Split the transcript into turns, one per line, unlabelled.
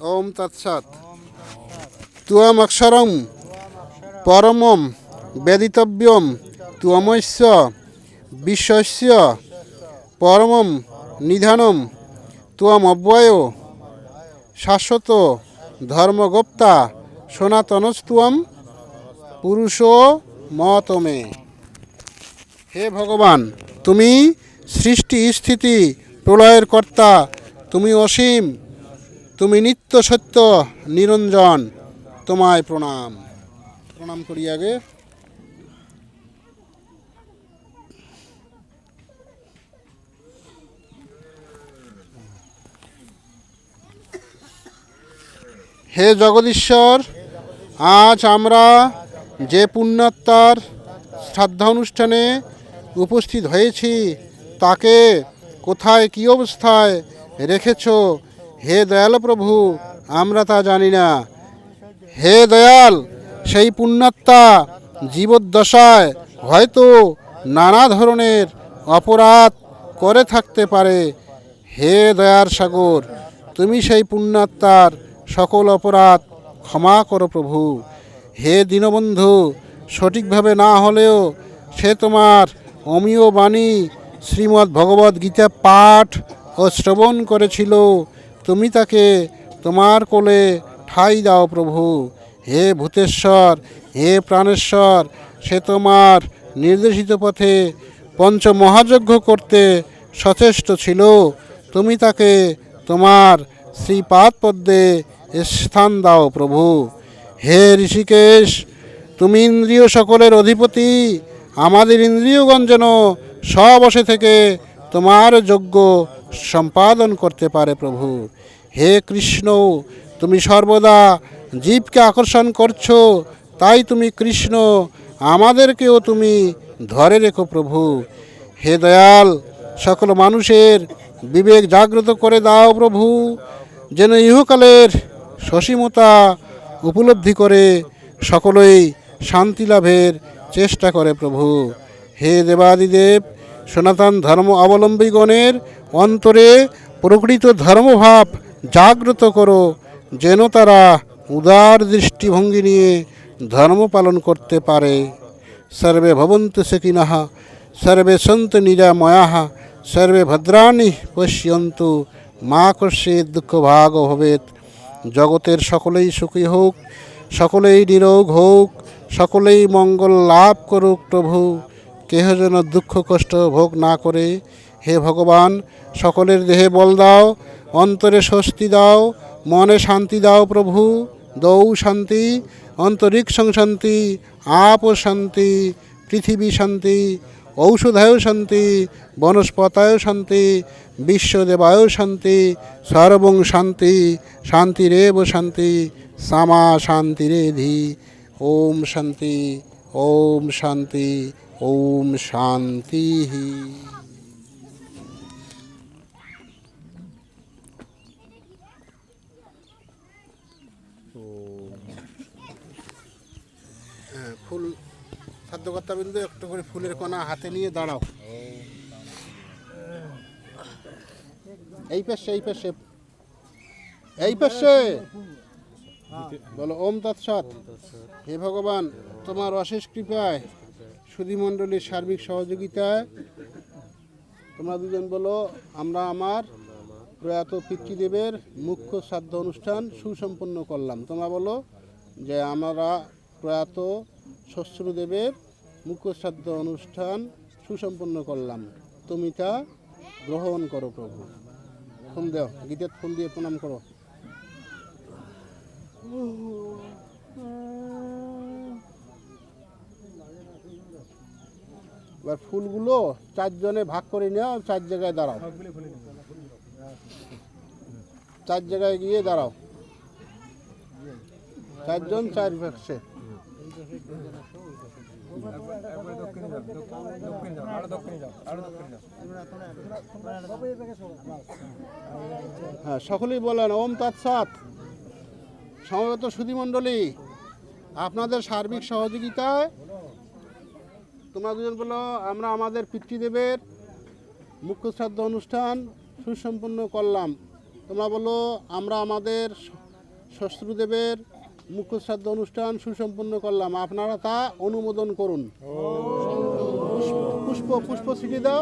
ওম তৎসৎ তুয়মক্ষরম পরমম বেদিতব্যম তুয়মস্য বিশ্বস্য পরমম নিধানম তুয়মব্যয় শাশ্বত ধর্মগোপ্তা সনাতনস্তুয়ম পুরুষ মতমে। হে ভগবান, তুমি সৃষ্টি স্থিতি প্রলয়ের কর্তা, তুমি অসীম তুমি নিত্য সত্য, নিরঞ্জন, তোমায় প্রণাম। প্রণাম করি আগে। হে জগদীশ্বর, আজ আমরা যে পুণ্যাত্মার শ্রাদ্ধা অনুষ্ঠানে উপস্থিত হয়েছি, তাকে কোথায়, কী অবস্থায় রেখেছ হে দয়াল প্রভু, আমরা তা জানি না। হে দয়াল, সেই পুণ্যাত্মা জীবদ্দশায় হয়তো নানা ধরনের অপরাধ করে থাকতে পারে। হে দয়ার সাগর, তুমি সেই পুণ্যাত্মার সকল অপরাধ ক্ষমা করো প্রভু। হে দীনবন্ধু, সঠিকভাবে না হলেও সে তোমার অমীয় বাণী শ্রীমদ্ ভগবদ্গীতা পাঠ ও শ্রবণ করেছিল। তুমি তাকে তোমার কোলে ঠাই দাও প্রভু। হে ভূতেশ্বর, হে প্রাণেশ্বর, সে তোমার নির্দেশিত পথে পঞ্চমহাযজ্ঞ করতে সচেষ্ট ছিল। তুমি তাকে তোমার শ্রীপাদ পদ্মে স্থান দাও প্রভু। হে ঋষিকেশ, তুমি ইন্দ্রিয় সকলের অধিপতি। আমাদের ইন্দ্রিয়গণ যেন সবসে থেকে তোমার যোগ্য সম্পাদন করতে পারে প্রভু। হে কৃষ্ণ, তুমি সর্বদা জীবকে আকর্ষণ করছ, তাই তুমি কৃষ্ণ, আমাদেরকেও তুমি ধরে রেখো প্রভু। হে দয়াল, সকল মানুষের বিবেক জাগ্রত করে দাও প্রভু, যেন ইহকালের সসীমতা উপলব্ধি করে সকলেই শান্তি লাভের চেষ্টা করে প্রভু। হে দেবাদিদেব, সনাতন ধর্ম অবলম্বীগণের অন্তরে প্রকৃত ধর্মভাব জাগ্রত করো যেন তারা উদার দৃষ্টিভঙ্গি নিয়ে ধর্ম পালন করতে পারে। সর্বে ভবন্তু সেকিনঃ সর্বে সন্তু নিরাময়াঃ, সর্বে ভদ্রাণি পশ্যন্তু, মা কর্ষে দুঃখ ভাগ ভবেত জগতের সকলেই সুখী হোক, সকলেই নিরোগ হোক, সকলেই মঙ্গল লাভ করুক প্রভু। কেহ যেন দুঃখ কষ্ট ভোগ না করে, হে ভগবান, সকলের দেহে বল দাও অন্তরে স্বস্তি দাও, মনে শান্তি দাও প্রভু। দৌ শান্তি, অন্তরিক্ষ শান্তি, আপ শান্তি, পৃথিবী শান্তি, ঔষধায় শান্তি, বনস্পতায় শান্তি, বিশ্বদেবায় শান্তি, সর্বং শান্তি, শান্তিরেব শান্তি, সামা শান্তিরেধি। ওম শান্তি ওম শান্তি ওম শান্তি। হ্যাঁ, ফুল খাদ্যকর্তা বিন্দু একটু করে ফুলের কণা হাতে নিয়ে দাঁড়াও। এই পাশে এই পাশে। এই পাশে। বলো ওম তৎসৎ। হে ভগবান তোমার অশেষ কৃপায় সুধীমণ্ডলীর সার্বিক সহযোগিতায় তোমরা দুজন বলো আমরা আমার প্রয়াত পিতৃদেবের মুখ্য শ্রাদ্ধ অনুষ্ঠান সুসম্পন্ন করলাম। তোমরা বলো যে আমরা প্রয়াত শ্বশুরদেবের মুখ্য শ্রাদ্ধ অনুষ্ঠান সুসম্পন্ন করলাম। তুমি তা গ্রহণ করো প্রভু। ফোন দেও, গীতের ফোন দিয়ে প্রণাম করো। এবার ফুলগুলো চারজনে ভাগ করে নেওয়া চার জায়গায় দাঁড়াও। চার জায়গায় গিয়ে দাঁড়াও। চারজন চার পাশে হ্যাঁ সকলেই বলেন, ওম তৎসৎ। সমবেত সুধীমণ্ডলী, আপনাদের সার্বিক সহযোগিতায় তোমরা দুজন বলো, আমরা আমাদের পিতৃদেবের মুখ্য শ্রাদ্ধ অনুষ্ঠান সুসম্পন্ন করলাম। তোমরা বলো, আমরা আমাদের শ্বশ্রুদেবের মুখশ্রাদ্ধ অনুষ্ঠান সুসম্পন্ন করলাম। আপনারা তা অনুমোদন করুন। পুষ্প পুষ্প ছিটি দাও।